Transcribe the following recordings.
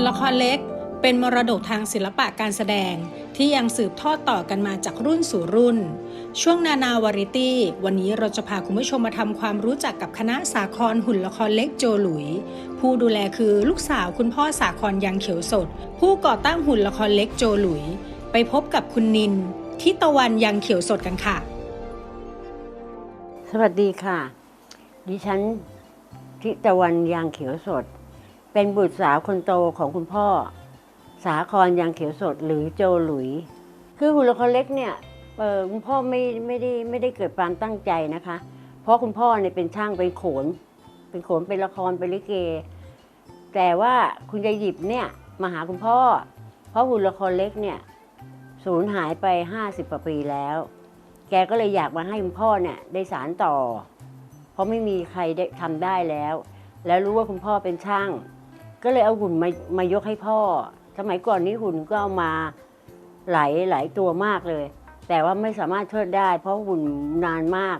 นละครเล็ก เป็นมรดกทางศิลปะการแสดงที่ยังสืบทอดต่อกันมาจากรุ่นสู่รุ่น ช่วงนานาวาริตี้ วันนี้เราจะพาคุณผู้ชมมาทำความรู้จักกับคณะสาครหุ่นละครเล็กโจหลุย ผู้ดูแลคือลูกสาวคุณพ่อสาครยังเขียวสด ผู้ก่อตั้งหุ่นละครเล็กโจหลุย ไปพบกับคุณนินทิตวันยังเขียวสดกันค่ะ สวัสดีค่ะ ดิฉันทิตวันยางเขียวสด เป็นบุตรสาวคนโตของคุณพ่อ สาครยางเขียวสดหรือโจหลุย คือหุ่นละครเล็กเนี่ยคุณพ่อไม่ไม่ได้ไม่ได้เกิดความตั้งใจนะคะ เพราะคุณพ่อเนี่ยเป็นช่างเป็นโขน เป็นโขนเป็นละครเป็นลิเก แต่ว่าคุณยายหยิบเนี่ยมาหาคุณพ่อ เพราะหุ่นละครเล็กเนี่ยสูญหายไป 50กว่าปีแล้ว แกก็เลยอยากมาให้คุณพ่อเนี่ยได้สารต่อ เพราะไม่มีใครได้ทำได้แล้ว แล้วรู้ว่าคุณพ่อเป็นช่าง ก็เลยเอาหุ่นมามายกให้พ่อ สมัยก่อนนี้หุ่นก็เอามาหลายหลายตัวมากเลย แต่ว่าไม่สามารถเทิดได้ เพราะหุ่นนานมาก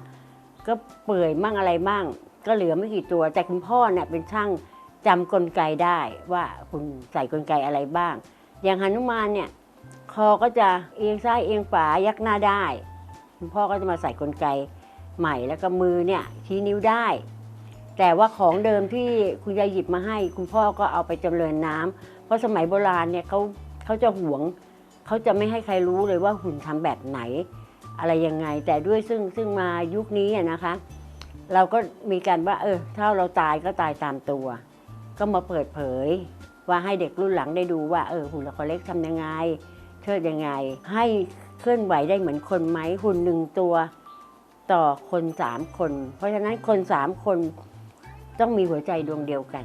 ก็เปื่อยมั่งอะไรมั่ง ก็เหลือไม่กี่ตัว แต่คุณพ่อเนี่ยเป็นช่างจำกลไกได้ว่าคุณใส่กลไกอะไรบ้าง อย่างหนุมานเนี่ยคอก็จะเอียงซ้ายเอียงขวายักหน้าได้ คุณพ่อก็จะมาใส่กลไกใหม่แล้วก็มือเนี่ยชี้นิ้วได้ แต่ว่าของเดิมที่คุณยายหยิบมาให้ คุณพ่อก็เอาไปจำเริญน้ำเพราะสมัยโบราณเนี่ยเขาเขาจะหวง เขาจะไม่ให้ใครรู้เลยว่าหุ่นทำแบบไหน อะไรยังไง แต่ด้วยซึ่งซึ่งมายุคนี้อะนะคะ เราก็มีการว่า เออ ถ้าเราตายก็ตายตามตัว ก็มาเปิดเผย ว่าให้เด็กรุ่นหลังได้ดูว่าเออหุ่นละครเล็กทำยังไง เชิดยังไง ให้เคลื่อนไหวได้เหมือนคนไหมหุ่นหนึ่งตัว ต่อคนสามคน เพราะฉะนั้นคนสามคน ต้องมีหัวใจดวงเดียวกัน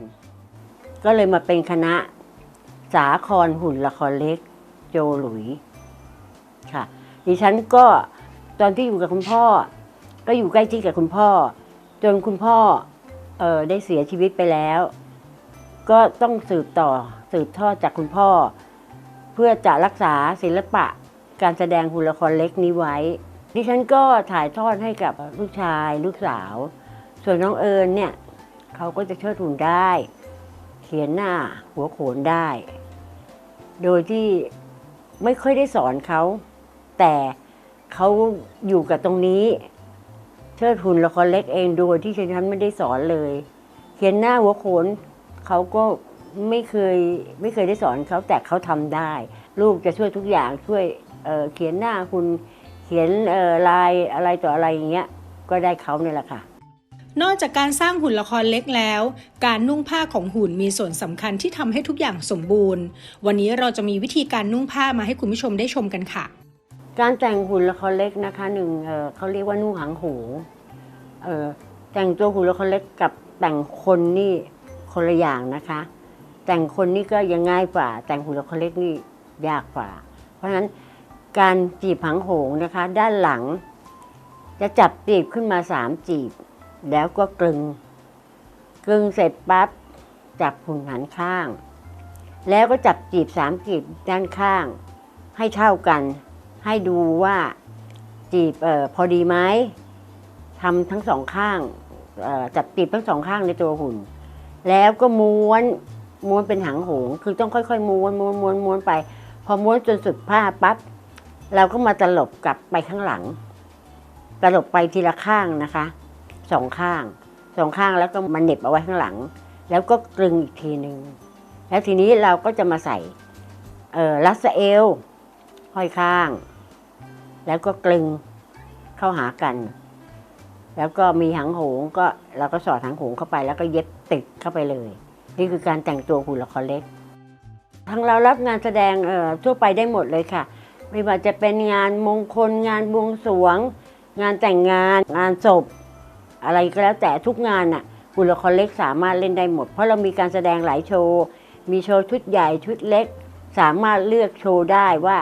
ก็เลยมาเป็นคณะสาครหุ่นละครเล็กโจหลุยค่ะ ดิฉันก็ตอนที่อยู่กับคุณพ่อ ก็อยู่ใกล้ชิดกับคุณพ่อ จนคุณพ่อเออได้เสียชีวิตไปแล้ว ก็ต้องสืบต่อสืบทอดจากคุณพ่อ เพื่อจะรักษาศิลปะการแสดงหุ่นละครเล็กนี้ไว้ ดิฉันก็ถ่ายทอดให้กับลูกชายลูกสาว ส่วนน้องเอิญเนี่ย เขาก็จะเชิดหุ่นได้ เขียนหน้าหัวโขนได้ โดยที่ไม่ค่อยได้สอนเขา แต่เขาอยู่กับตรงนี้ เชิดหุ่นละครเล็กเองโดยที่ฉันไม่ได้สอนเลย เขียนหน้าหัวโขนเขาก็ไม่เคยไม่เคยได้สอนเขาแต่เขาทำได้ ลูกจะช่วยทุกอย่างช่วยเเขียนหน้าคุณเขียนลายอะไรต่ออะไรอย่างเงี้ยก็ได้เขาเนี่ยแหละค่ะ นอกจากการสร้างหุ่นละครเล็กแล้ว การนุ่งผ้าของหุ่นมีส่วนสำคัญที่ทำให้ทุกอย่างสมบูรณ์ วันนี้เราจะมีวิธีการนุ่งผ้ามาให้คุณผู้ชมได้ชมกันค่ะ การแต่งหุ่นละครเล็กนะคะหนึ่งเเขาเรียกว่านุ่งหางหูแต่งตัวหุ่นละครเล็กกับแต่งคนนี่คนละอย่างนะคะ แต่งคนนี่ก็ยังง่ายกว่า แต่งหุ่นละครเล็กนี่ยากกว่า เพราะฉะนั้นการจีบหางโหงนะคะ ด้านหลัง จะจับจีบขึ้นมาสามจีบ แล้วก็กลึง กลึงเสร็จปั๊บจับหุ่นหันข้าง แล้วก็จับจีบสามจีบด้านข้าง ให้เท่ากัน ให้ดูว่าจีบออพอดีไหมทำทั้งสองข้างออจับจีบทั้งสองข้างในตัวหุ่น แล้วก็ม้วนม้วนเป็นหางโหงคือต้องค่อยๆม้วนม้วนม้วนม้วนไป พอม้วนจนสุดผ้าปั๊บเราก็มาตลบกลับไปข้างหลัง ตลบไปทีละข้างนะคะ สองข้างสองข้างแล้วก็มาเหน็บเอาไว้ข้างหลัง แล้วก็กลึงอีกทีหนึ่งแล้วทีนี้เราก็จะมาใส่เออรัสเอลห้อยข้าง แล้วก็กลึงเข้าหากัน แล้วก็มีหางโหงก็เราก็สอดหางโหงเข้าไปแล้วก็เย็บติดเข้าไปเลย นี่คือการแต่งตัวหุ่นละครเล็กทางเรารับงานแสดงเอ่อทั่วไปได้หมดเลยค่ะ ไม่ว่าจะเป็นงานมงคลงานบวงสรวง งานแต่งงานงานศพ อะไรก็แล้วแต่ทุกงานน่ะหุ่นละครเล็กสามารถเล่นได้หมด เพราะเรามีการแสดงหลายโชว์ มีโชว์ชุดใหญ่ชุดเล็ก สามารถเลือกโชว์ได้ว่า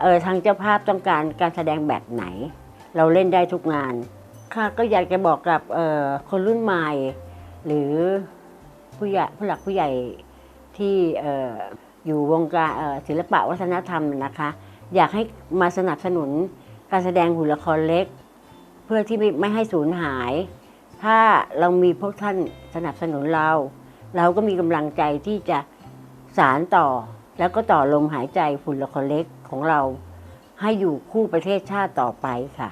เออทางเจ้าภาพต้องการการแสดงแบบไหน เราเล่นได้ทุกงานค่ะก็อยากจะบอกกับเอ่อคนรุ่นใหม่ หรือผู้ใหญ่ผู้หลักผู้ใหญ่ที่เอออยู่วงการศิลปะวัฒนธรรมนะคะ อยากให้มาสนับสนุนการแสดงหุ่นละครเล็ก เพื่อที่ไม่ไม่ให้สูญหาย ถ้าเรามีพวกท่านสนับสนุนเรา เราก็มีกำลังใจที่จะสารต่อ แล้วก็ต่อลมหายใจฝุ่นละครเล็กของเรา ให้อยู่คู่ประเทศชาติต่อไปค่ะ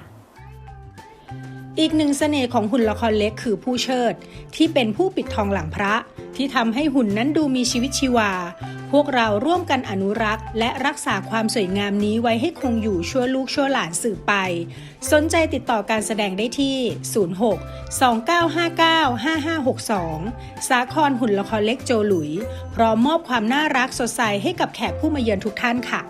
อีกหนึ่งเสน่ห์ของหุ่นละครเล็กคือผู้เชิด ที่เป็นผู้ปิดทองหลังพระ ที่ทำให้หุ่นนั้นดูมีชีวิตชีวา พวกเราร่วมกันอนุรักษ์ และรักษาความสวยงามนี้ไว้ให้คงอยู่ชั่วลูกชั่วหลานสืบไป สนใจติดต่อการแสดงได้ที่ 06 2959 5562 สาครหุ่นละครเล็กโจหลุย พร้อมมอบความน่ารักสดใสให้กับแขกผู้มาเยือนทุกท่านค่ะ